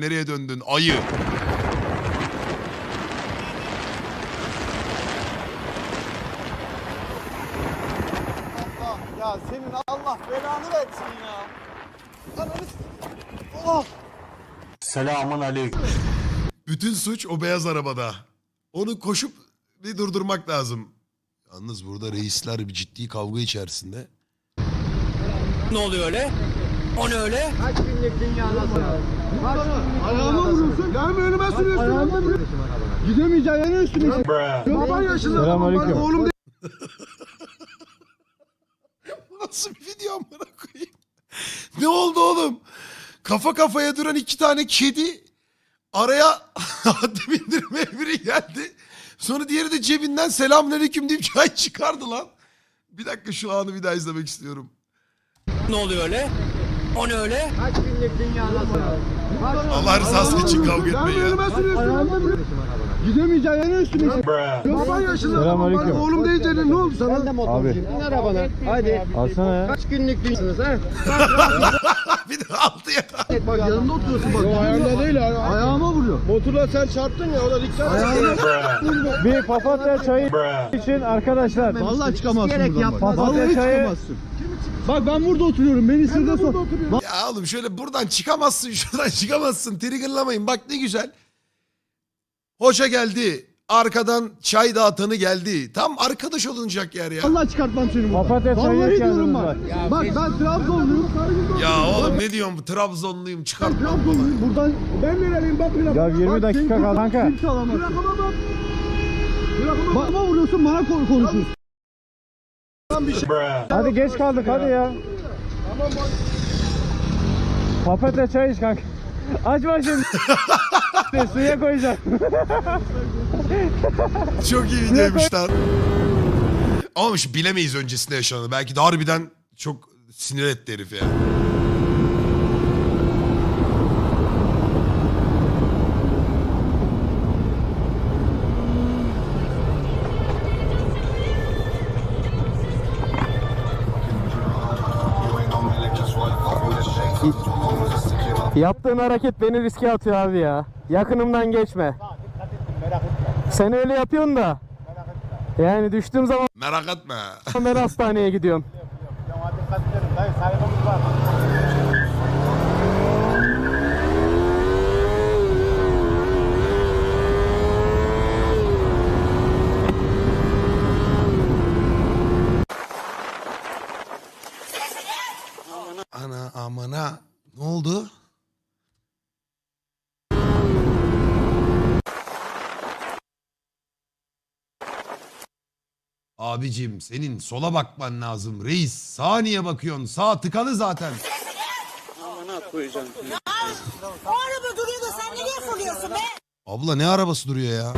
Nereye döndün? Ayı. Allah ya senin Allah belanı versin ya. Ananı s- Oh. Selamun aleyküm. Bütün suç o beyaz arabada. Onu koşup bir durdurmak lazım. Yalnız burada reisler bir ciddi kavga içerisinde. Ne oluyor öyle? O ne öyle? Ayağıma vuruyorsun. Gelme önüme sürüyorsun. Ayağıma vuruyorsun. Gidemeyeceğin yere üstüme. Baban yaşında. Selamünaleyküm. Oğlum Bu nasıl bir video amına koyayım? ne oldu oğlum? Kafa kafaya duran iki tane kedi araya haddi bindirmeye biri geldi. Sonra diğeri de cebinden selamünaleyküm deyip çay çıkardı lan. Bir dakika şu anı bir daha izlemek istiyorum. Ne oluyor öyle? O ne öyle? Allah rızası için kavga etmeyin ya. önüme sürüyorsun. Gidemeyeceğin yere üstüme. Baban yaşında. Selamünaleyküm. Oğlum diyeceğine ne oldu sana? Ben de motorcuyum. Bin arabana. Hadi. Alsana ya. Kaç günlük değilsiniz ha? bir de aldı ya. Bak yanında oturuyorsun bak. ayağında değil ayağıma vuruyor. Motorla sen çarptın ya o da dikkat Ayağına. Bir papatya çayı için arkadaşlar. Vallahi çıkamazsın buradan bak. Papatya Vallahi çayı- çıkamazsın. Bak ben burada oturuyorum. Beni sırda sor. Bak Ya oğlum şöyle buradan çıkamazsın şuradan çıkamazsın. Triggerlamayın bak ne güzel. Hoca geldi. Arkadan çay dağıtanı geldi. Tam arkadaş olunacak yer ya. Allah çıkartmam seni buradan. Papatya çayı Vallahi diyorum bak. Bak ben Trabzonluyum. Ya oğlum ne diyorsun bu Trabzonluyum çıkartma. Trabzonluyum. Buradan ben nereliyim bak bir Ya 20 dakika kaldı kanka. Kimse alamaz. Bak. Bana vuruyorsun bana ko- konuşuyorsun. Hadi geç kaldık hadi ya. Papatya çayı iç kanka. Açma şimdi. Suya koyacağım. Çok iyi videoymuş lan. Ama şu bilemeyiz öncesinde yaşananı. Belki de harbiden çok sinir etti herif ya. Yaptığın hareket beni riske atıyor abi ya. Yakınımdan geçme. Sen öyle yapıyorsun da. Yani düştüğüm zaman Merak etme. ben hastaneye gidiyorum. Ana amana. Ne oldu? Abicim senin sola bakman lazım reis. Sağa niye bakıyorsun? Sağ tıkalı zaten. O araba duruyor da sen nereye fırlıyorsun be? Abla ne arabası duruyor ya?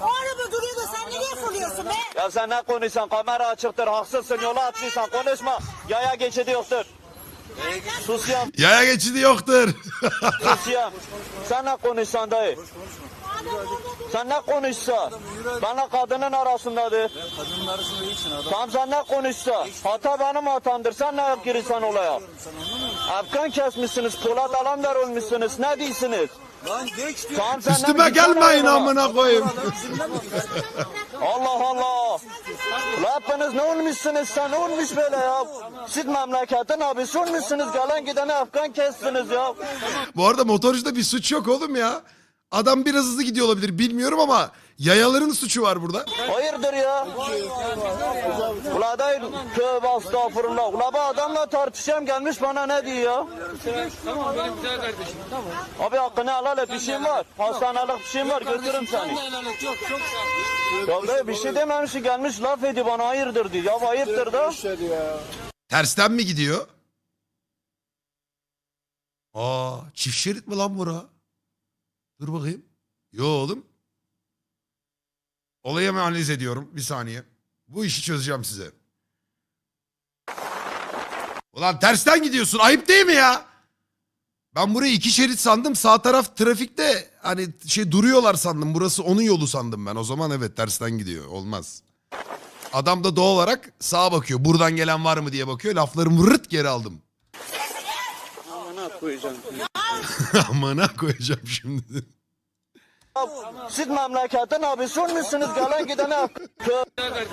O araba duruyor da sen nereye fırlıyorsun be? Ya sen ne konuşsan kamera açıktır haksızsın yola atlıysan konuşma yaya geçidi yoktur. Sus ya Yaya geçidi yoktur. sus ya. Sen ne konuşsan dayı. Sen ne konuşsa. Benle kadının arasındadır. Kadının arasında değilsin adam. Tamam sen ne konuşsa. Hata benim hatamdır. Sen ne girirsen olaya. Afgan kesmişsiniz. Polat Alamdar olmuşsunuz. Ne değilsiniz? Tamam, sen Üstüme gelmeyin amına koyayım. Allah Allah. La hepiniz ne olmuşsunuz sen ne olmuş böyle ya? Siz memleketin abisi olmuşsunuz gelen gidene Afgan kestiniz ya. Bu arada motorcuda bir suç yok oğlum ya. Adam biraz hızlı gidiyor olabilir bilmiyorum ama yayaların suçu var burada. Hayırdır ya? Ula dayı tövbe estağfurullah. Ula bu adamla tartışacağım gelmiş bana ne diyor ya? Tamam benim güzel kardeşim tamam. Abi hakkını helal et bir şeyim var. Hastanelik bir şeyim var götürürüm seni. Ya dayı bir şey dememiş gelmiş laf ediyor bana hayırdır diyor. Ya hayırdır da. Tersten mi gidiyor? Aa çift şerit mi lan bura? Dur bakayım. Yo oğlum. Olayı hemen analiz ediyorum. Bir saniye. Bu işi çözeceğim size. Ulan tersten gidiyorsun. Ayıp değil mi ya? Ben burayı iki şerit sandım. Sağ taraf trafikte hani şey duruyorlar sandım. Burası onun yolu sandım ben. O zaman evet tersten gidiyor. Olmaz. Adam da doğal olarak sağa bakıyor. Buradan gelen var mı diye bakıyor. Laflarımı rırt geri aldım. Amına koyacağım şimdi. Siz memleketin abisi olmuşsunuz gelen gidene Tövbe.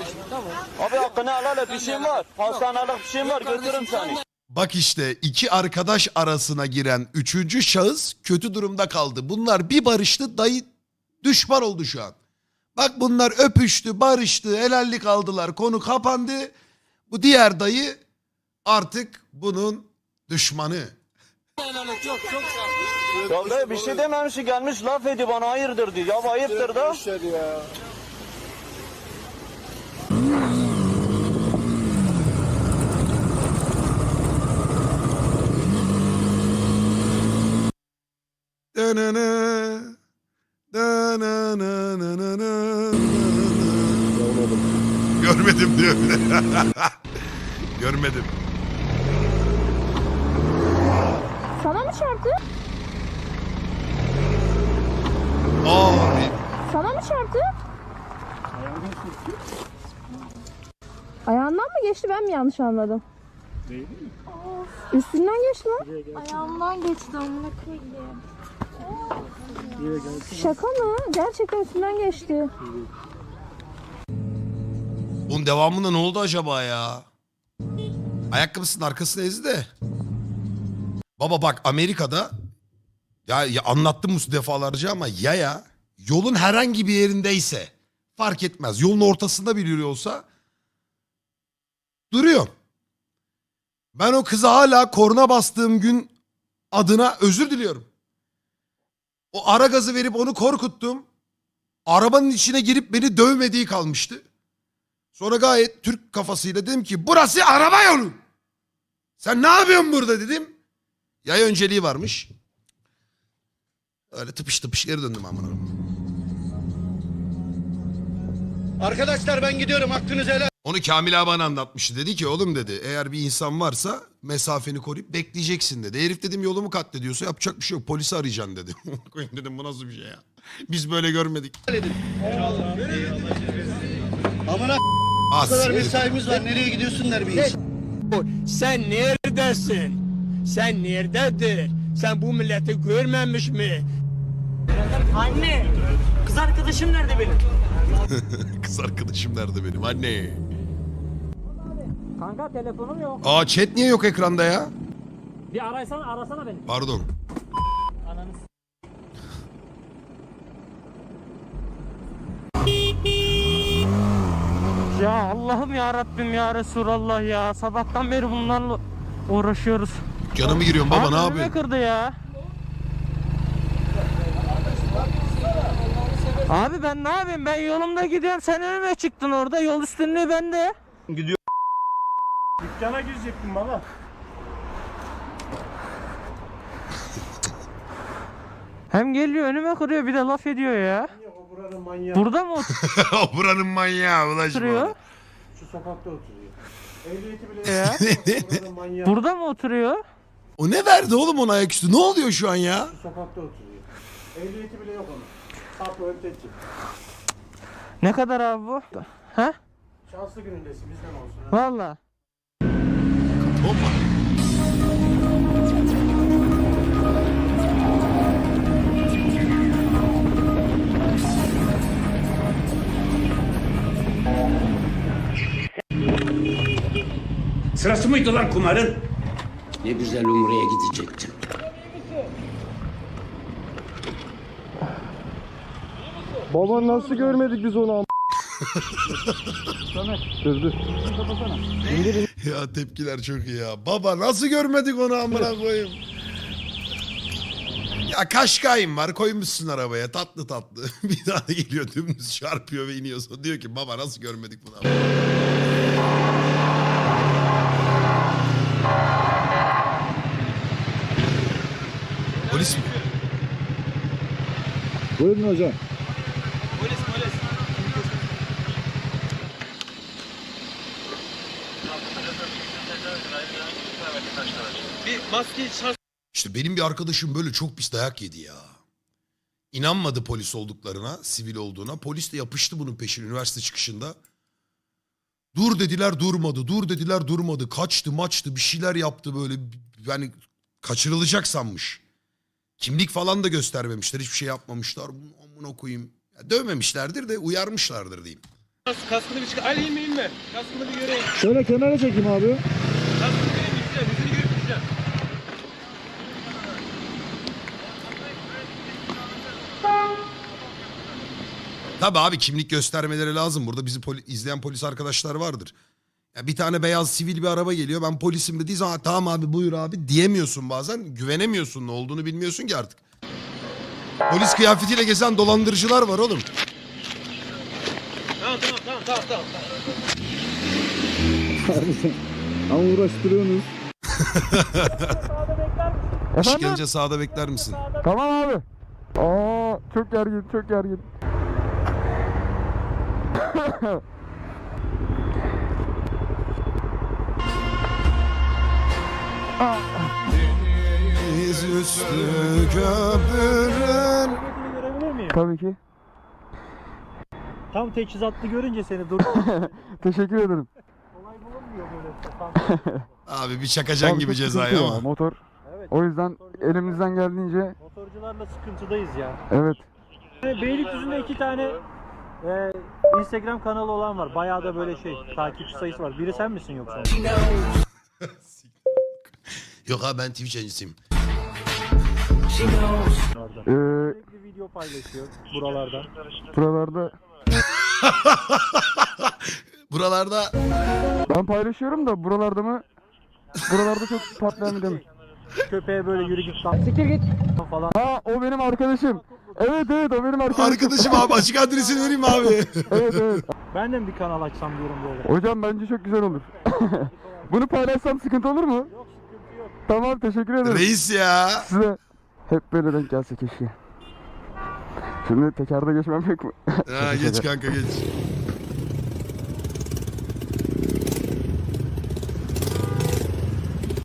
Abi hakkını helal et bir şeyim var. Hastanelik bir şeyim var götürürüm seni. Bak işte iki arkadaş arasına giren üçüncü şahıs kötü durumda kaldı. Bunlar bir barıştı dayı düşman oldu şu an. Bak bunlar öpüştü, barıştı, helallik aldılar. Konu kapandı. Bu diğer dayı artık bunun düşmanı. Ya dayı bir şey dememiş gelmiş laf ediyor bana hayırdır diyor. Ya bu ayıptır da. Dönene, dönenenenenenen. Görmedim diyor bir de. Görmedim. Sana mı çarptı? Abi. Sana mı çarptı? Ayağından mı geçti ben mi yanlış anladım? Değil mi? Üstünden geçti lan. Ayağımdan geçti amına koyayım. Şaka mı? Gerçekten üstünden geçti. Bunun devamında ne oldu acaba ya? Ayakkabısının arkasına ezdi de. Baba bak Amerika'da ya, ya anlattım bu defalarca ama yaya yolun herhangi bir yerindeyse fark etmez. Yolun ortasında bir yürüyor olsa duruyor. Ben o kıza hala korna bastığım gün adına özür diliyorum. O ara gazı verip onu korkuttum. Arabanın içine girip beni dövmediği kalmıştı. Sonra gayet Türk kafasıyla dedim ki burası araba yolu. Sen ne yapıyorsun burada dedim. Yay önceliği varmış. Öyle tıpış tıpış geri döndüm amına. Arkadaşlar ben gidiyorum hakkınızı helal. Onu Kamil abi bana anlatmıştı. Dedi ki oğlum dedi eğer bir insan varsa mesafeni koruyup bekleyeceksin dedi. Herif dedim yolumu katlediyorsa yapacak bir şey yok. Polisi arayacaksın dedi. Koyayım dedim bu nasıl bir şey ya. Biz böyle görmedik. Amına Az. bu kadar mesaimiz var. Nereye gidiyorsun der bir insan. Sen neredesin? Sen nerededir? Sen bu milleti görmemiş mi? Anne, kız arkadaşım nerede benim? Kız arkadaşım nerede benim anne. Kanka telefonum yok. Aa chat niye yok ekranda ya? Bir arasana, arasana beni. Pardon. Ananı Ya Allah'ım ya Rabbim ya Resulallah ya. Sabahtan beri bunlarla uğraşıyoruz. Canımı giriyorum baba ne yapıyorsun? kırdı ya. Abi ben ne yapayım? Ben yolumda gidiyorum. Sen önüme çıktın orada. Yol üstünlüğü bende. Dükkana girecektim baba. Hem geliyor önüme kırıyor bir de laf ediyor ya. O buranın manyağı. Burada mı O Buranın manyağı ulaşma. oturuyor? Şu sokakta oturuyor. Ehliyeti bile Ya. buranın manyağı. Burada mı oturuyor? O ne verdi oğlum ona ayaküstü? Ne oluyor şu an ya? Şu sokakta oturuyor. Ehliyeti bile yok onun. Sapı öteci. Ne kadar abi bu? He? Şanslı günündesin bizden olsun. ha. Valla. Sırası mıydı lan kumarın? Ne güzel Umre'ye gidecektim. Baba nasıl görmedik biz onu am- Dur dur. Ya tepkiler çok iyi ya. Baba nasıl görmedik onu amına koyayım. Ya Kaşkay'ım var koymuşsun arabaya tatlı tatlı. bir tane geliyor dümdüz çarpıyor ve iniyor. Sonra diyor ki baba nasıl görmedik bunu amına?" Polis mi? Buyurun hocam. İşte benim bir arkadaşım böyle çok pis dayak yedi ya. İnanmadı polis olduklarına, sivil olduğuna. Polis de yapıştı bunun peşine üniversite çıkışında. Dur dediler durmadı. Dur dediler durmadı. Kaçtı maçtı bir şeyler yaptı böyle. Yani kaçırılacak sanmış. Kimlik falan da göstermemişler. Hiçbir şey yapmamışlar. Amına koyayım. Ya dövmemişlerdir de uyarmışlardır diyeyim. Kaskını bir çıkar. Ali inme inme. Kaskını bir göreyim. Şöyle kenara çekeyim abi. Kaskını göreyim gideceğim. Yüzünü görüp gideceğim. Tabii abi kimlik göstermeleri lazım. Burada bizi poli- izleyen polis arkadaşlar vardır. Ya bir tane beyaz sivil bir araba geliyor. Ben polisim dediği zaman "Ha, tamam abi buyur abi diyemiyorsun bazen. Güvenemiyorsun ne olduğunu bilmiyorsun ki artık. Polis kıyafetiyle gezen dolandırıcılar var oğlum. Tamam tamam tamam tamam tamam. Ama uğraştırıyorsunuz. İş Efendim? gelince sağda bekler misin? Tamam abi. Aa çok gergin çok gergin. Ehliyetini görebilir miyim? Tabii ki. Tam teçhizatlı görünce seni dur. Teşekkür ederim. Kolay bulunmuyor böyle. Abi bir çakacan Abi gibi cezayı ama. Motor. Evet. O yüzden elimizden geldiğince Motorcularla sıkıntıdayız ya. evet. Beylikdüzü'nde iki tane e, Instagram kanalı olan var. Bayağı da böyle şey takipçi sayısı var. Biri sen misin yoksa? Yok abi ben Twitch yayıncısıyım. Ee, Sürekli video paylaşıyor buralardan. buralarda Buralarda ben paylaşıyorum da buralarda mı? Buralarda çok patlayan bir. Köpeğe böyle yürü git lan. Siktir git. Falan. Ha o benim arkadaşım. Evet evet o benim arkadaşım. arkadaşım abi açık adresini vereyim mi abi. Evet evet. Ben de mi bir kanal açsam diyorum böyle. Hocam bence çok güzel olur. Bunu paylaşsam sıkıntı olur mu? Yok. Tamam teşekkür ederim. Reis ya. Size hep böyle denk gelse keşke. Şimdi tekerde geçmem pek mi? Ha, geç kanka geç.